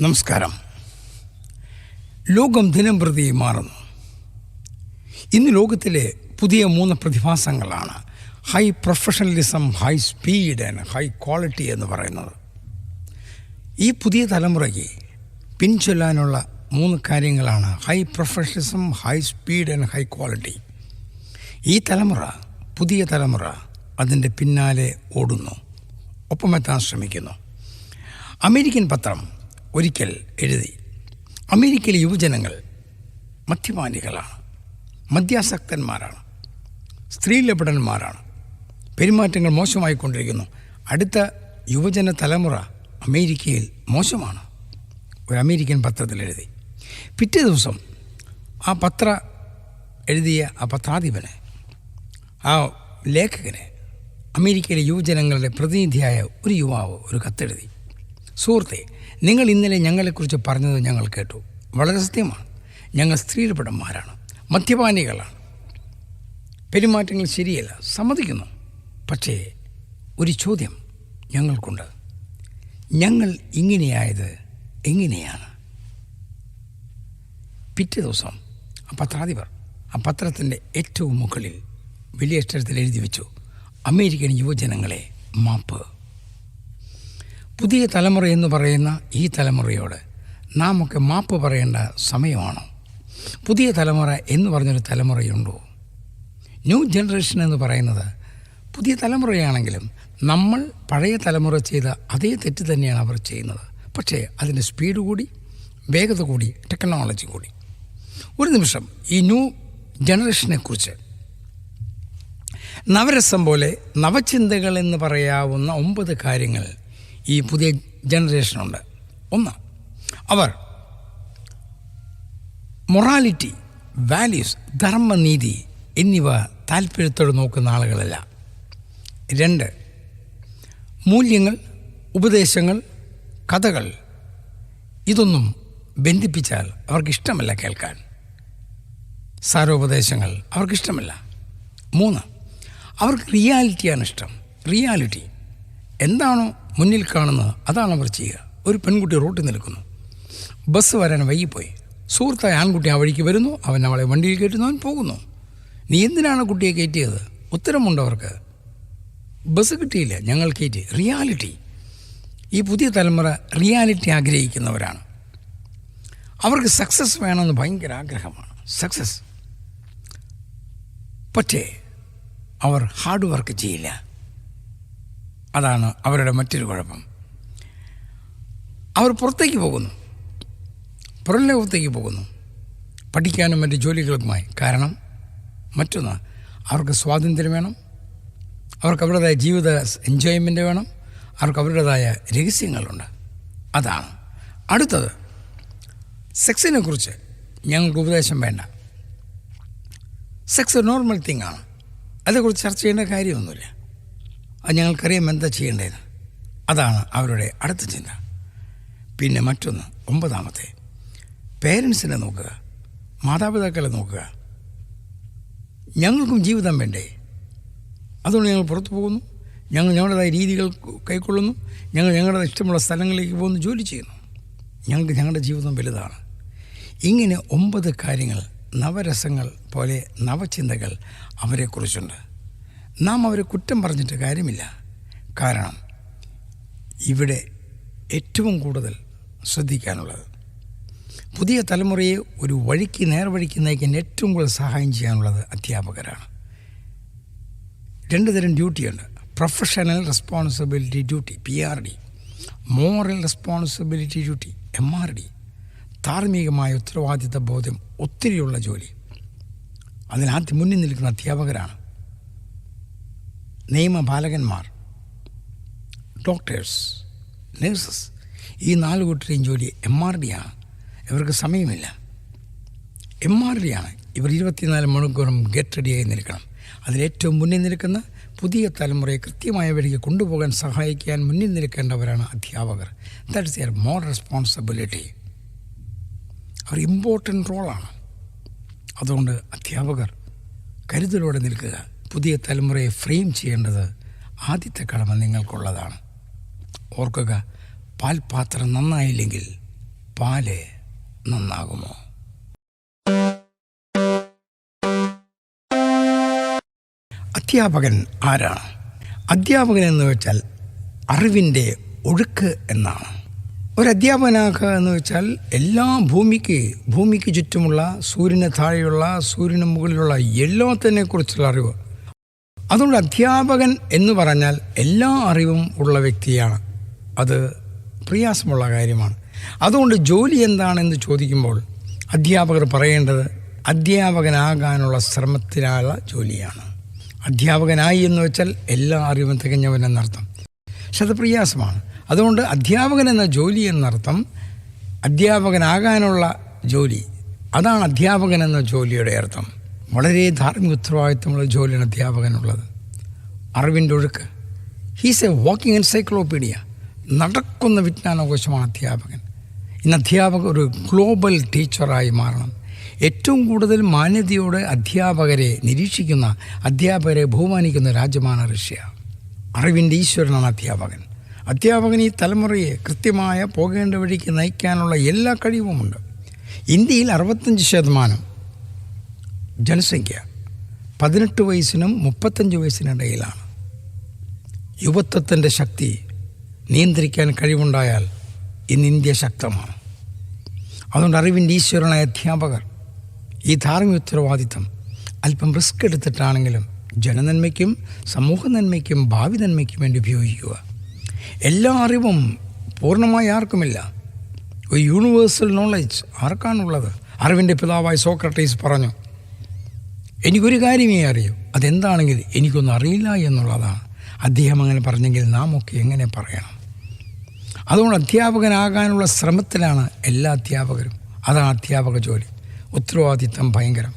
നമസ്കാരം. ലോകം ദിനം പ്രതി മാറുന്നു. ഇന്ന് ലോകത്തിലെ പുതിയ മൂന്ന് പ്രതിഭാസങ്ങളാണ്. High professionalism high speed and high quality എന്ന് പറയുന്നത്. ഈ പുതിയ തലമുറയ്ക്ക് പിൻചൊല്ലാനുള്ള മൂന്ന് കാര്യങ്ങളാണ് high professionalism high speed and high quality ഈ തലമുറ പുതിയ തലമുറ അതിന്റെ പിന്നാലെ ഓടുന്നു. ഒപ്പമെത്താൻ ശ്രമിക്കുന്നു. അമേരിക്കൻ പത്രം ഒരിക്കൽ എഴുതി. അമേരിക്കയിലെ യുവജനങ്ങൾ മദ്യപാനികളാണ്. മദ്യാസക്തന്മാരാണ്. സ്ത്രീലപടന്മാരാണ് പെരുമാറ്റങ്ങൾ മോശമായിക്കൊണ്ടിരിക്കുന്നു. അടുത്ത യുവജന തലമുറ അമേരിക്കയിൽ മോശമാണ്. ഒരു അമേരിക്കൻ പത്രത്തിൽ എഴുതി. പിറ്റേ ദിവസം ആ പത്ര എഴുതിയ ആ പത്രാധിപനെ ആ ലേഖകനെ അമേരിക്കയിലെ യുവജനങ്ങളുടെ പ്രതിനിധിയായ ഒരു യുവാവ് ഒരു കത്തെഴുതി. സുഹൃത്തെ നിങ്ങൾ ഇന്നലെ ഞങ്ങളെക്കുറിച്ച് പറഞ്ഞത് ഞങ്ങൾ കേട്ടു. വളരെ സത്യമാണ്. ഞങ്ങൾ സ്ത്രീരപടന്മാരാണ് മദ്യപാനികളാണ്. പെരുമാറ്റങ്ങൾ ശരിയല്ല. സമ്മതിക്കുന്നു. പക്ഷേ ഒരു ചോദ്യം ഞങ്ങൾക്കുണ്ട്. ഞങ്ങൾ ഇങ്ങനെയായത് എങ്ങനെയാണ്? പിറ്റേ ദിവസം ആ പത്രാധിപർ ആ പത്രത്തിന്റെ ഏറ്റവും മുകളിൽ വലിയ അക്ഷരത്തിൽ എഴുതി വെച്ചു. അമേരിക്കൻ യുവജനങ്ങളെ മാപ്പ്. പുതിയ തലമുറ എന്ന് പറയുന്ന ഈ തലമുറയോട് നാം ഒക്കെ മാപ്പ് പറയേണ്ട സമയമാണോ? പുതിയ തലമുറ എന്ന് പറഞ്ഞൊരു തലമുറയുണ്ടോ? ന്യൂ ജനറേഷൻ എന്ന് പറയുന്നത് പുതിയ തലമുറയാണെങ്കിലും നമ്മൾ പഴയ തലമുറ ചെയ്ത അതേ തെറ്റ് തന്നെയാണ് അവർ ചെയ്യുന്നത്. പക്ഷേ അതിന്റെ സ്പീഡ് കൂടി വേഗത കൂടി ടെക്നോളജി കൂടി. ഒരു നിമിഷം ഈ ന്യൂ ജനറേഷനെക്കുറിച്ച്. നവരസം പോലെ നവചിന്തകൾ എന്ന് പറയാവുന്ന ഒമ്പത് കാര്യങ്ങൾ ഈ പുതിയ ജനറേഷനുണ്ട് ഒന്ന് അവർ മൊറാലിറ്റി വാല്യൂസ് ധർമ്മനീതി എന്നിവ താല്പര്യത്തോടെ നോക്കുന്ന ആളുകളല്ല. രണ്ട് മൂല്യങ്ങൾ ഉപദേശങ്ങൾ കഥകൾ ഇതൊന്നും ബന്ധിപ്പിച്ചാൽ അവർക്കിഷ്ടമല്ല കേൾക്കാൻ. സാരോപദേശങ്ങൾ അവർക്കിഷ്ടമല്ല. മൂന്ന് അവർക്ക് റിയാലിറ്റിയാണ് ഇഷ്ടം. റിയാലിറ്റി എന്താണോ മുന്നിൽ കാണുന്നത് അതാണ് അവർ ചെയ്യുക. ഒരു പെൺകുട്ടി റോട്ടിൽ നിൽക്കുന്നു. ബസ് വരാൻ വൈകിപ്പോയി സുഹൃത്തായ ആൺകുട്ടി ആ വഴിക്ക് വരുന്നു. അവൻ അവളെ വണ്ടിയിൽ കയറ്റുന്നു. അവൻ പോകുന്നു. നീ എന്തിനാണ് കുട്ടിയെ കയറ്റിയത്? ഉത്തരമുണ്ട് അവർക്ക്. ബസ് കിട്ടിയില്ല. ഞങ്ങൾ കയറ്റി. റിയാലിറ്റി. ഈ പുതിയ തലമുറ റിയാലിറ്റി ആഗ്രഹിക്കുന്നവരാണ്. അവർക്ക് സക്സസ് വേണമെന്ന് ഭയങ്കര ആഗ്രഹമാണ്. സക്സസ്. പക്ഷേ അവർ ഹാർഡ് വർക്ക് ചെയ്യില്ല. അതാണ് അവരുടെ മറ്റൊരു കുഴപ്പം. അവർ പുറത്തേക്ക് പോകുന്നു. പുറം ലോകത്തേക്ക് പോകുന്നു. പഠിക്കാനും മറ്റ് ജോലികൾക്കുമായി. കാരണം മറ്റൊന്ന് അവർക്ക് സ്വാതന്ത്ര്യം വേണം. അവർക്ക് അവരുടേതായ ജീവിത എൻജോയ്മെന്റ് വേണം. അവർക്ക് അവരുടേതായ രഹസ്യങ്ങളുണ്ട്. അതാണ്. അടുത്തത് സെക്സിനെ കുറിച്ച് ഞങ്ങൾക്ക് ഉപദേശം വേണ്ട. സെക്സ് നോർമൽ തിങ് ആണ്. അതേക്കുറിച്ച് ചർച്ച ചെയ്യേണ്ട കാര്യമൊന്നുമില്ല. അത് ഞങ്ങൾക്കറിയാം എന്താ ചെയ്യേണ്ടതെന്ന് അതാണ് അവരുടെ അടുത്ത ചിന്ത. പിന്നെ മറ്റൊന്ന് ഒമ്പതാമത്തെ. പേരൻസിനെ നോക്കുക മാതാപിതാക്കളെ നോക്കുക. ഞങ്ങൾക്കും ജീവിതം വേണ്ടേ? അതുകൊണ്ട് ഞങ്ങൾ പുറത്തു പോകുന്നു. ഞങ്ങൾ ഞങ്ങളുടേതായ രീതികൾ കൈക്കൊള്ളുന്നു. ഞങ്ങൾ ഞങ്ങളുടെ ഇഷ്ടമുള്ള സ്ഥലങ്ങളിലേക്ക് പോകുന്നു ജോലി ചെയ്യുന്നു. ഞങ്ങൾക്ക് ഞങ്ങളുടെ ജീവിതം വലുതാണ്. ഇങ്ങനെ ഒമ്പത് കാര്യങ്ങൾ നവരസങ്ങൾ പോലെ നവചിന്തകൾ അവരെക്കുറിച്ചുണ്ട്. നാം അവരെ കുറ്റം പറഞ്ഞിട്ട് കാര്യമില്ല. കാരണം ഇവിടെ ഏറ്റവും കൂടുതൽ ശ്രദ്ധിക്കാനുള്ളത് പുതിയ തലമുറയെ ഒരു വഴിക്ക് നേർവഴിക്ക് നയിക്കാൻ ഏറ്റവും കൂടുതൽ സഹായം ചെയ്യാനുള്ളത് അധ്യാപകരാണ്. രണ്ട് തരം ഡ്യൂട്ടിയുണ്ട് professional responsibility duty P R D moral responsibility duty M R D ധാർമ്മികമായ ഉത്തരവാദിത്ത ബോധ്യം ഒത്തിരിയുള്ള ജോലി. അതിനാദ്യം മുന്നിൽ നിൽക്കുന്ന അധ്യാപകരാണ്. നിയമപാലകന്മാർ ഡോക്ടേഴ്സ് നേഴ്സസ് ഈ നാല് കൂട്ടരെയും ജോലി എം ആർ ഡി ആണ് ഇവർക്ക് സമയമില്ല. എം ആർ ഡി ആണ് ഇവർ ഇരുപത്തിനാല് മണിക്കൂറും ഗെറ്റ് റെഡിയായി നിൽക്കണം. അതിലേറ്റവും മുന്നിൽ നിൽക്കുന്ന പുതിയ തലമുറയെ കൃത്യമായ വഴിക്ക് കൊണ്ടുപോകാൻ സഹായിക്കാൻ മുന്നിൽ നിൽക്കേണ്ടവരാണ് അധ്യാപകർ. ദാറ്റ്സ് യർ മോർ റെസ്പോൺസിബിലിറ്റി അവർ ഇമ്പോർട്ടന്റ് റോളാണ് അതുകൊണ്ട് അധ്യാപകർ കരുതലോടെ നിൽക്കുക. പുതിയ തലമുറയെ ഫ്രെയിം ചെയ്യേണ്ടത് ആദ്യത്തെ കടമ നിങ്ങൾക്കുള്ളതാണ്. ഓർക്കുക പാൽപാത്രം നന്നായില്ലെങ്കിൽ പാൽ നന്നാകുമോ? അധ്യാപകൻ ആരാണ്? അധ്യാപകൻ എന്ന് വെച്ചാൽ അറിവിന്റെ ഒഴുക്ക് എന്നാണ്. ഒരു അധ്യാപകനാക്കുക എന്ന് വെച്ചാൽ എല്ലാ ഭൂമിക്ക് ഭൂമിക്ക് ചുറ്റുമുള്ള സൂര്യന് താഴെയുള്ള സൂര്യന് മുകളിലുള്ള എല്ലാത്തിനെ കുറിച്ചുള്ള അറിവ്. അതുകൊണ്ട് അധ്യാപകൻ എന്ന് പറഞ്ഞാൽ എല്ലാ അറിവും ഉള്ള വ്യക്തിയാണ്. അത് പ്രയാസമുള്ള കാര്യമാണ്. അതുകൊണ്ട് ജോലി എന്താണെന്ന് ചോദിക്കുമ്പോൾ അധ്യാപകർ പറയേണ്ടത് അധ്യാപകനാകാനുള്ള ശ്രമത്തിനുള്ള ജോലിയാണ്. അധ്യാപകനായി എന്ന് വെച്ചാൽ എല്ലാ അറിവും തികഞ്ഞവൻ എന്നർത്ഥം. പക്ഷെ അത് പ്രയാസമാണ്. അതുകൊണ്ട് അധ്യാപകൻ എന്ന ജോലി എന്നർത്ഥം അധ്യാപകനാകാനുള്ള ജോലി. അതാണ് അധ്യാപകൻ എന്ന ജോലിയുടെ അർത്ഥം. വളരെ ധാർമ്മിക ഉത്തരവാദിത്വമുള്ള ജോലിയാണ് അധ്യാപകനുള്ളത്. അറിവിന്റെ ഒഴുക്ക്. ഹീസ് എ വാക്കിംഗ് എൻസൈക്ലോപീഡിയ നടക്കുന്ന വിജ്ഞാനകോശമാണ് അധ്യാപകൻ. ഇന്ന് അധ്യാപകർ ഒരു ഗ്ലോബൽ ടീച്ചറായി മാറണം. ഏറ്റവും കൂടുതൽ മാന്യതയോടെ അധ്യാപകരെ നിരീക്ഷിക്കുന്ന അധ്യാപകരെ ബഹുമാനിക്കുന്ന രാജ്യമാണ് റഷ്യ. അറിവിന്റെ ഈശ്വരനാണ് അധ്യാപകൻ. അധ്യാപകൻ ഈ തലമുറയെ കൃത്യമായ പോകേണ്ട വഴിക്ക് നയിക്കാനുള്ള എല്ലാ കഴിവുമുണ്ട്. ഇന്ത്യയിൽ അറുപത്തഞ്ച് ശതമാനം ജനസംഖ്യ പതിനെട്ട് വയസ്സിനും മുപ്പത്തഞ്ച് വയസ്സിനിടയിലാണ് യുവത്വത്തിന്റെ ശക്തി നിയന്ത്രിക്കാൻ കഴിവുണ്ടായാൽ ഇന്ന് ഇന്ത്യ ശക്തമാണ്. അതുകൊണ്ട് അറിവിന്റെ ഈശ്വരനായ അധ്യാപകർ ഈ ധാർമ്മിക ഉത്തരവാദിത്തം അല്പം റിസ്ക് എടുത്തിട്ടാണെങ്കിലും ജനനന്മയ്ക്കും സമൂഹ നന്മയ്ക്കും ഭാവി നന്മയ്ക്കും വേണ്ടി ഉപയോഗിക്കുക. എല്ലാ അറിവും പൂർണമായി ആർക്കുമില്ല. ഒരു യൂണിവേഴ്സൽ നോളജ് ആർക്കാണുള്ളത്? അറിവിന്റെ പിതാവായി സോക്രട്ടീസ് പറഞ്ഞു എനിക്കൊരു കാര്യമേ അറിയൂ. അതെന്താണെങ്കിൽ എനിക്കൊന്നും അറിയില്ല എന്നുള്ളതാണ്. അദ്ദേഹം അങ്ങനെ പറഞ്ഞെങ്കിൽ നാം ഒക്കെ എങ്ങനെ പറയണം? അതുകൊണ്ട് അധ്യാപകനാകാനുള്ള ശ്രമത്തിലാണ് എല്ലാ അധ്യാപകരും. അതാണ് അധ്യാപക ജോലി. ഉത്തരവാദിത്തം ഭയങ്കരം.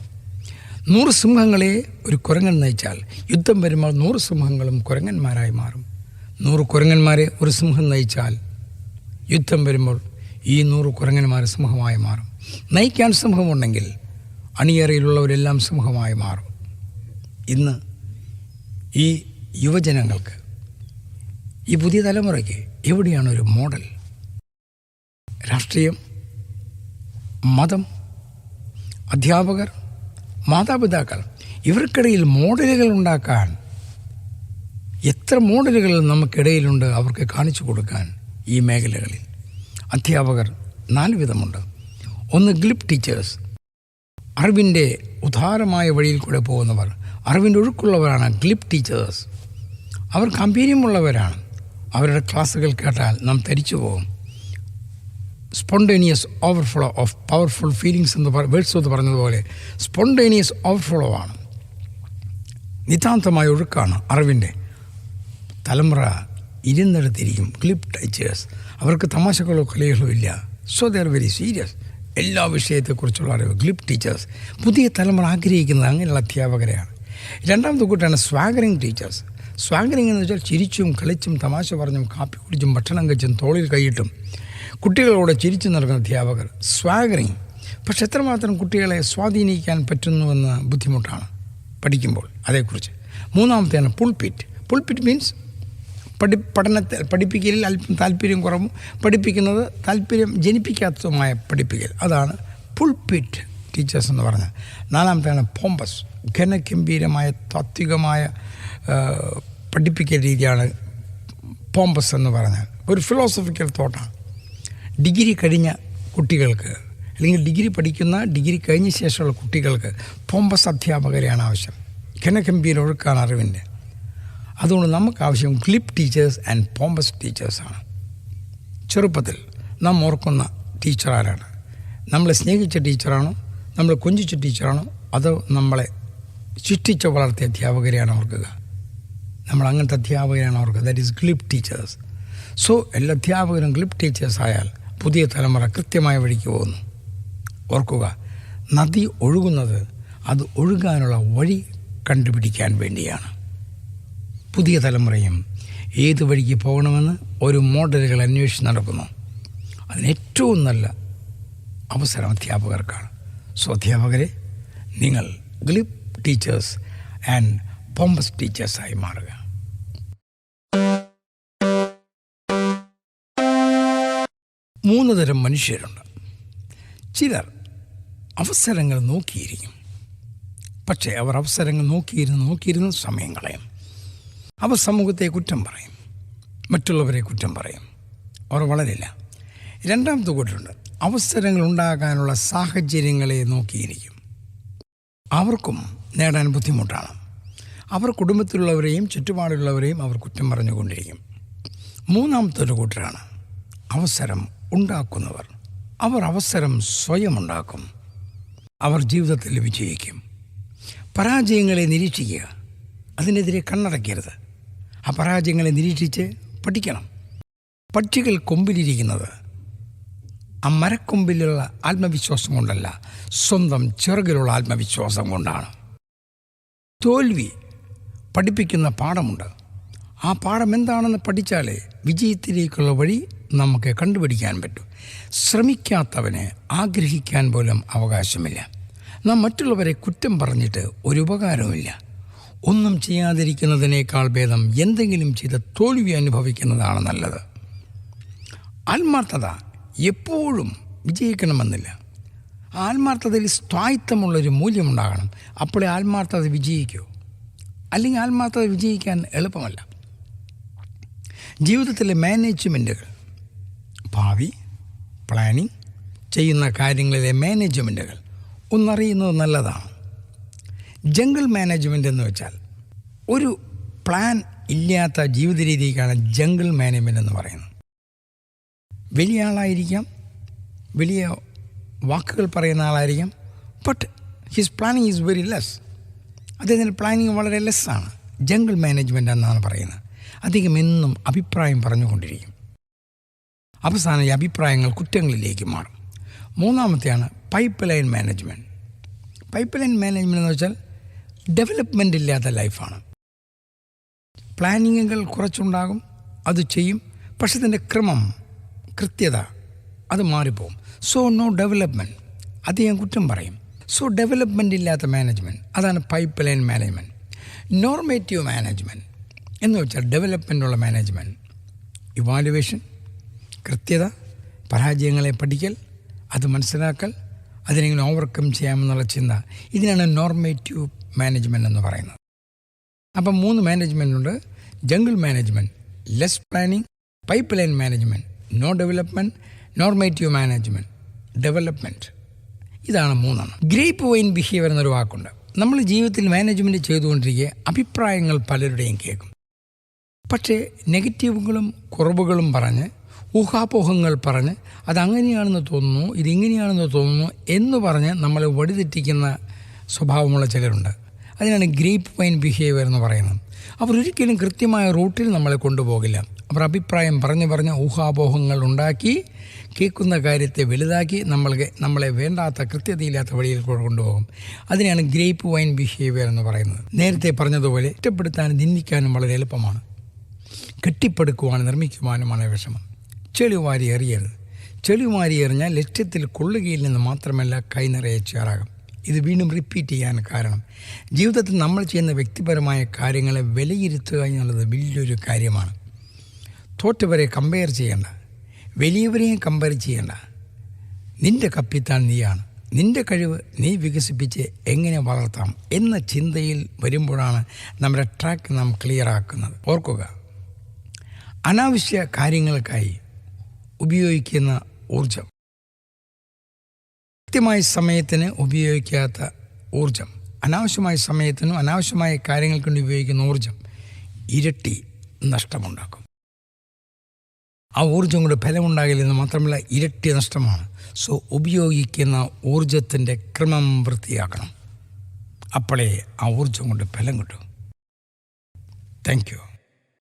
നൂറ് സിംഹങ്ങളെ ഒരു കുരങ്ങൻ നയിച്ചാൽ യുദ്ധം വരുമ്പോൾ നൂറ് സിംഹങ്ങളും കുരങ്ങന്മാരായി മാറും. നൂറ് കുരങ്ങന്മാരെ ഒരു സിംഹം നയിച്ചാൽ യുദ്ധം വരുമ്പോൾ ഈ നൂറ് കുരങ്ങന്മാർ സിംഹമായി മാറും. നയിക്കാൻ സിംഹമുണ്ടെങ്കിൽ അണിയറയിലുള്ളവരെല്ലാം സമൂഹമായി മാറും. ഇന്ന് ഈ യുവജനങ്ങൾക്ക് ഈ പുതിയ തലമുറയ്ക്ക് എവിടെയാണ് ഒരു മോഡൽ? രാഷ്ട്രീയം മതം അധ്യാപകർ മാതാപിതാക്കൾ ഇവർക്കിടയിൽ മോഡലുകൾ ഉണ്ടാക്കാൻ എത്ര മോഡലുകൾ നമുക്കിടയിലുണ്ട് അവർക്ക് കാണിച്ചു കൊടുക്കാൻ ഈ മേഖലകളിൽ? അധ്യാപകർ നാല് വിധമുണ്ട്. ഒന്ന് ഗ്ലിപ്പ് ടീച്ചേഴ്സ് അറിവിന്റെ ഉദാരമായ വഴിയിൽ കൂടെ പോകുന്നവർ അറിവിന്റെ ഒഴുക്കുള്ളവരാണ് ഗ്ലിപ്പ് ടീച്ചേഴ്സ്. അവർ ഗാംഭീര്യമുള്ളവരാണ്. അവരുടെ ക്ലാസ്സുകൾ കേട്ടാൽ നാം തരിച്ചു പോകും. Spontaneous overflow of powerful feelings എന്ന് എന്ന് പറഞ്ഞതുപോലെ സ്പോണ്ടേനിയസ് ഓവർഫ്ലോ ആണ്. നിതാന്തമായ ഒഴുക്കാണ് അറിവിന്റെ. തലമുറ ഇരുന്നിടത്തിരിക്കും ക്ലിപ്പ് ടീച്ചേഴ്സ്. അവർക്ക് തമാശകളോ കളികളോ ഇല്ല. സോ ദർ വെരി സീരിയസ് എല്ലാ വിഷയത്തെക്കുറിച്ചുള്ള അറിവ്. ഗ്ലിപ് ടീച്ചേഴ്സ് പുതിയ തലമുറ ആഗ്രഹിക്കുന്നത് അങ്ങനെയുള്ള അധ്യാപകരെയാണ്. രണ്ടാമത്തെ കൂട്ടാണ് സ്വാഗറിങ് ടീച്ചേഴ്സ് സ്വാഗറിങ് എന്ന് വെച്ചാൽ ചിരിച്ചും കളിച്ചും തമാശ പറഞ്ഞും കാപ്പി കുടിച്ചും ഭക്ഷണം കഴിച്ചും തോളിൽ കൈയിട്ടും കുട്ടികളോട് ചിരിച്ചു നടക്കുന്ന അധ്യാപകർ. സ്വാഗറിങ് പക്ഷെ എത്രമാത്രം കുട്ടികളെ സ്വാധീനിക്കാൻ പറ്റുന്നുവെന്ന് ബുദ്ധിമുട്ടാണ് പഠിക്കുമ്പോൾ. അതേക്കുറിച്ച്. മൂന്നാമത്തെയാണ് പുൾപിറ്റ് പുൾപിറ്റ് മീൻസ് പഠി പഠനത്തിൽ പഠിപ്പിക്കലിൽ അല്പം താല്പര്യം കുറവും. പഠിപ്പിക്കുന്നത് താല്പര്യം ജനിപ്പിക്കാത്തതുമായ പഠിപ്പിക്കൽ. അതാണ് പുൾപിറ്റ് ടീച്ചേഴ്സ് എന്ന് പറഞ്ഞാൽ നാലാമത്തെയാണ് പോംബസ് ഘനഗംഭീരമായ താത്വികമായ പഠിപ്പിക്കൽ രീതിയാണ് പോംബസ് എന്ന് പറഞ്ഞാൽ ഒരു ഫിലോസഫിക്കൽ തോട്ടാണ് ഡിഗ്രി കഴിഞ്ഞ കുട്ടികൾക്ക് അല്ലെങ്കിൽ ഡിഗ്രി പഠിക്കുന്ന ഡിഗ്രി കഴിഞ്ഞ ശേഷമുള്ള കുട്ടികൾക്ക് പോംബസ് അധ്യാപകരെയാണ് ആവശ്യം. ഘനഗംഭീര ഒഴുക്കാണ് അറിവിന്റെ. അതുകൊണ്ട് നമുക്ക് ആവശ്യം ക്ലിപ്പ് ടീച്ചേഴ്സ് ആൻഡ് പോംബസ് ടീച്ചേഴ്സാണ് ചെറുപ്പത്തിൽ നാം ഓർക്കുന്ന ടീച്ചർ ആരാണ്? നമ്മളെ സ്നേഹിച്ച ടീച്ചറാണോ നമ്മളെ കൊഞ്ചിച്ച ടീച്ചറാണോ അതോ നമ്മളെ ശിക്ഷിച്ച് വളർത്തിയ അധ്യാപകരെയാണ് ഓർക്കുക? നമ്മൾ അങ്ങനത്തെ അധ്യാപകരെയാണ് ഓർക്കുക. That is clip teachers so എല്ലാ അധ്യാപകരും ക്ലിപ്പ് ടീച്ചേഴ്സ് ആയാൽ പുതിയ തലമുറ കൃത്യമായ വഴിക്ക് പോകുന്നു. ഓർക്കുക നദി ഒഴുകുന്നത് അത് ഒഴുകാനുള്ള വഴി കണ്ടുപിടിക്കാൻ വേണ്ടിയാണ്. പുതിയ തലമുറയും ഏത് വഴിക്ക് പോകണമെന്ന് ഒരു മോഡലുകൾ അന്വേഷിച്ച് നടക്കുന്നു. അതിന് ഏറ്റവും നല്ല അവസരം അധ്യാപകർക്കാണ്. സോ അധ്യാപകരെ നിങ്ങൾ ഗ്ലിപ് ടീച്ചേഴ്സ് ആൻഡ് പോംബസ് ടീച്ചേഴ്സായി മാറുക. മൂന്ന് തരം മനുഷ്യരുണ്ട്. ചിലർ അവസരങ്ങൾ നോക്കിയിരിക്കും. പക്ഷേ അവർ അവസരങ്ങൾ നോക്കിയിരുന്ന് നോക്കിയിരുന്ന സമയം കളയും. അവർ സമൂഹത്തെ കുറ്റം പറയും. മറ്റുള്ളവരെ കുറ്റം പറയും. അവർ വളരില്ല. രണ്ടാമത്തെ കൂട്ടുണ്ട് അവസരങ്ങൾ ഉണ്ടാകാനുള്ള സാഹചര്യങ്ങളെ നോക്കിയിരിക്കും. അവർക്കും നേടാൻ ബുദ്ധിമുട്ടാണ്. അവർ കുടുംബത്തിലുള്ളവരെയും ചുറ്റുപാടുള്ളവരെയും അവർ കുറ്റം പറഞ്ഞുകൊണ്ടിരിക്കും. മൂന്നാമത്തെ ഒരു കൂട്ടരാണ്. അവസരം ഉണ്ടാക്കുന്നവർ. അവർ അവസരം സ്വയം ഉണ്ടാക്കും. അവർ ജീവിതത്തിൽ വിജയിക്കും. പരാജയങ്ങളെ നിരീക്ഷിക്കുക. അതിനെതിരെ കണ്ണടയ്ക്കരുത്. ആ പരാജയങ്ങളെ നിരീക്ഷിച്ച് പഠിക്കണം. പക്ഷികൾ കൊമ്പിലിരിക്കുന്നത് ആ മരക്കൊമ്പിലുള്ള ആത്മവിശ്വാസം കൊണ്ടല്ല സ്വന്തം ചെറുകിലുള്ള ആത്മവിശ്വാസം കൊണ്ടാണ്. തോൽവി പഠിപ്പിക്കുന്ന പാഠമുണ്ട്. ആ പാഠം എന്താണെന്ന് പഠിച്ചാലേ വിജയത്തിലേക്കുള്ള വഴി നമുക്ക് കണ്ടുപിടിക്കാൻ പറ്റും. ശ്രമിക്കാത്തവന് ആഗ്രഹിക്കാൻ പോലും അവകാശമില്ല. നാം മറ്റുള്ളവരെ കുറ്റം പറഞ്ഞിട്ട് ഒരു ഉപകാരവുമില്ല. ഒന്നും ചെയ്യാതിരിക്കുന്നതിനേക്കാൾ ഭേദം എന്തെങ്കിലും ചെയ്ത് തോൽവി അനുഭവിക്കുന്നതാണ് നല്ലത്. ആത്മാർത്ഥത എപ്പോഴും വിജയിക്കണമെന്നില്ല. ആത്മാർത്ഥതയിൽ സ്ഥായിത്വമുള്ളൊരു മൂല്യമുണ്ടാകണം. അപ്പോഴേ ആത്മാർത്ഥത വിജയിക്കൂ. അല്ലെങ്കിൽ ആത്മാർത്ഥത വിജയിക്കാൻ എളുപ്പമല്ല. ജീവിതത്തിലെ മാനേജ്മെന്റുകൾ ഭാവി പ്ലാനിങ് ചെയ്യുന്ന കാര്യങ്ങളിലെ മാനേജ്മെന്റുകൾ ഒന്നറിയുന്നത് നല്ലതാണ്. ജംഗിൾ മാനേജ്മെന്റ് എന്ന് വെച്ചാൽ ഒരു പ്ലാൻ ഇല്ലാത്ത ജീവിത രീതിക്കാണ് ജംഗിൾ മാനേജ്മെന്റ് എന്ന് പറയുന്നത്. വലിയ ആളായിരിക്കാം വലിയ വാക്കുകൾ പറയുന്ന ആളായിരിക്കാം but his planning is very less അദ്ദേഹത്തിന്റെ പ്ലാനിങ് വളരെ ലെസ്സാണ് ജംഗിൾ മാനേജ്മെന്റ് എന്നാണ് പറയുന്നത്. അദ്ദേഹം എന്നും അഭിപ്രായം പറഞ്ഞുകൊണ്ടിരിക്കും. അവസാനം ഈ അഭിപ്രായങ്ങൾ കുറ്റങ്ങളിലേക്ക് മാറും. മൂന്നാമത്തെയാണ് pipe line management pipe line management എന്ന് വെച്ചാൽ ഡെവലപ്മെന്റ് ഇല്ലാത്ത ലൈഫാണ് പ്ലാനിങ്ങുകൾ കുറച്ചുണ്ടാകും അത് ചെയ്യും. പക്ഷെ അതിന്റെ ക്രമം കൃത്യത അത് മാറിപ്പോവും. സോ നോ ഡെവലപ്മെന്റ് അത് ഞാൻ കുറ്റം പറയും. സോ ഡെവലപ്മെന്റ് ഇല്ലാത്ത മാനേജ്മെന്റ് അതാണ് pipe line management normative management എന്ന് വെച്ചാൽ ഡെവലപ്മെന്റുള്ള മാനേജ്മെന്റ് ഇവാലുവേഷൻ കൃത്യത പരാജയങ്ങളെ പഠിക്കൽ അത് മനസ്സിലാക്കൽ അതിനെങ്ങനെ ഓവർകം ചെയ്യാമെന്നുള്ള ചിന്ത. ഇതിനാണ് നോർമേറ്റീവ് മാനേജ്മെന്റ് എന്ന് പറയുന്നത്. അപ്പം മൂന്ന് മാനേജ്മെന്റ് ഉണ്ട്. Jungle management less planning pipe line management no development normative management development ഇതാണ് മൂന്നെണ്ണം. ഗ്രേപ്പ് വൈൻ ബിഹേവിയർ എന്നൊരു വാക്കുണ്ട്. നമ്മൾ ജീവിതത്തിൽ മാനേജ്മെന്റ് ചെയ്തുകൊണ്ടിരിക്കുക അഭിപ്രായങ്ങൾ പലരുടെയും കേൾക്കും. പക്ഷേ നെഗറ്റീവുകളും കുറവുകളും പറഞ്ഞ് ഊഹാപോഹങ്ങൾ പറഞ്ഞ് അതങ്ങനെയാണെന്ന് തോന്നുന്നു ഇതിങ്ങനെയാണെന്ന് തോന്നുന്നു എന്ന് പറഞ്ഞ് നമ്മളെ വഴിതെറ്റിക്കുന്ന സ്വഭാവമുള്ള ചിലരുണ്ട്. അതിനാണ് ഗ്രേപ്പ് വൈൻ ബിഹേവിയർ എന്ന് പറയുന്നത്. അവർ ഒരിക്കലും കൃത്യമായ റൂട്ടിൽ നമ്മളെ കൊണ്ടുപോകില്ല. അവർ അഭിപ്രായം പറഞ്ഞു പറഞ്ഞ് ഊഹാപോഹങ്ങൾ ഉണ്ടാക്കി കേൾക്കുന്ന കാര്യത്തെ വലുതാക്കി നമ്മൾക്ക് നമ്മളെ വേണ്ടാത്ത കൃത്യതയില്ലാത്ത വഴിയിൽ കൊണ്ടുപോകും. അതിനെയാണ് ഗ്രേപ്പ് വൈൻ ബിഹേവിയർ എന്ന് പറയുന്നത്. നേരത്തെ പറഞ്ഞതുപോലെ ഇഷ്ടപ്പെടുത്താനും നിന്ദിക്കാനും വളരെ എളുപ്പമാണ്. കെട്ടിപ്പടുക്കുവാനും നിർമ്മിക്കുവാനുമാണ് വിഷമം. ചെളിവാരി എറിയരുത്. ചെളിവാരി എറിഞ്ഞാൽ ലക്ഷ്യത്തിൽ കൊള്ളുകയിൽ നിന്ന് മാത്രമല്ല കൈ നിറയെ ചേറാകും. ഇത് വീണ്ടും റിപ്പീറ്റ് ചെയ്യാൻ കാരണം. ജീവിതത്തിൽ നമ്മൾ ചെയ്യുന്ന വ്യക്തിപരമായ കാര്യങ്ങളെ വിലയിരുത്തുക എന്നുള്ളത് വലിയൊരു കാര്യമാണ്. തോറ്റവരെ കമ്പയർ ചെയ്യേണ്ട. വലിയവരെയും കമ്പയർ ചെയ്യേണ്ട. നിന്റെ കപ്പിത്താൻ നീയാണ്. നിന്റെ കഴിവ് നീ വികസിപ്പിച്ച് എങ്ങനെ വളർത്താം എന്ന ചിന്തയിൽ വരുമ്പോഴാണ് നമ്മുടെ ട്രാക്ക് നാം ക്ലിയർ ആക്കുന്നത്. ഓർക്കുക അനാവശ്യ കാര്യങ്ങൾക്കായി ഉപയോഗിക്കുന്ന ഊർജം കൃത്യമായ സമയത്തിന് ഉപയോഗിക്കാത്ത ഊർജം അനാവശ്യമായ സമയത്തിനും അനാവശ്യമായ കാര്യങ്ങൾക്ക് വേണ്ടി ഉപയോഗിക്കുന്ന ഊർജം ഇരട്ടി നഷ്ടമുണ്ടാക്കും. ആ ഊർജം കൊണ്ട് ഫലമുണ്ടാകില്ലെന്ന് മാത്രമല്ല ഇരട്ടി നഷ്ടമാണ്. സോ ഉപയോഗിക്കുന്ന ഊർജത്തിന്റെ ക്രമം വൃത്തിയാക്കണം. അപ്പോഴേ ആ ഊർജം കൊണ്ട് ഫലം കിട്ടും. Thank you.